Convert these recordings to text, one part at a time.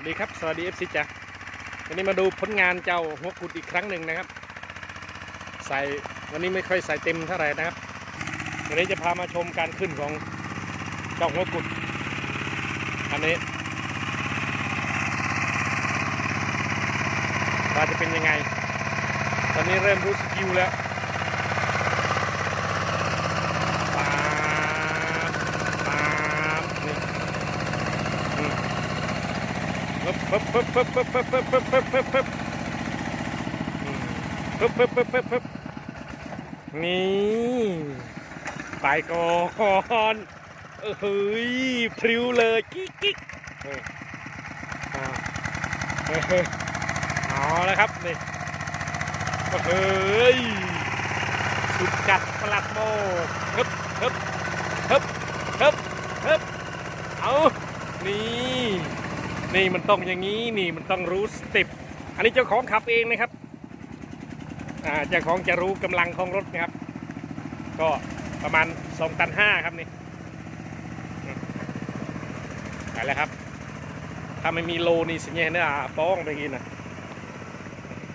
วัสดีครับ สวัสดีเอฟซีจ้ะวันนี้มาดูผลงานเจ้าหัวกุดอีกครั้งหนึ่งนะครับ ใส่วันนี้ไม่ค่อยใส่เต็มเท่าไหร่นะครับ วันนี้จะพามาชมการขึ้นของเจ้าหัวกุด อันนี้ว่าจะเป็นยังไง ตอนนี้เริ่มรู้สกิลแล้วปาบปาบนี่อืม ปึ๊บปึ๊บปึ๊บปึ๊บปึ๊บปึ๊บปึ๊บปึ๊บปึ๊บปึ๊บปึ๊บปึ๊บปึ๊บปึ๊บปึ๊บนี่ไปก่อนเฮ้ยพริ้วเลยกิ๊กกิ๊กเฮ้ยอ่าเฮ้ยอาแล้วครับนี่เฮ้ยสุดจัดประหลัดโมฮึบฮึบฮึบฮึบฮึบเอานี่ นี่มันต้องอย่างนี้นี่มันต้องรู้สเต็ปอันนี้เจ้าของขับเองนะครับอ่าเจ้าของจะรู้กำลังของรถนะครับ ก็ประมาณ2ตัน5ครับนี่ไปแล้วครับ ถ้าไม่มีโลนี่สิเนี่ยเนี่ยป้องไปกินนะ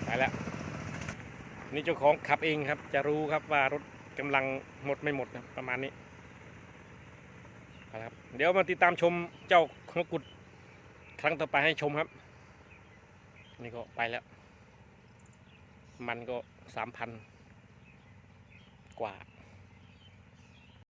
ไปแล้วนี่เจ้าของขับเองครับ จะรู้ครับว่ารถกำลังหมดไม่หมดนะประมาณนี้ได้ครับเดี๋ยวมาติดตามชมเจ้าของกุด ครั้งต่อไปให้ชมครับ นี่ก็ไปแล้ว มันก็สามพันกว่า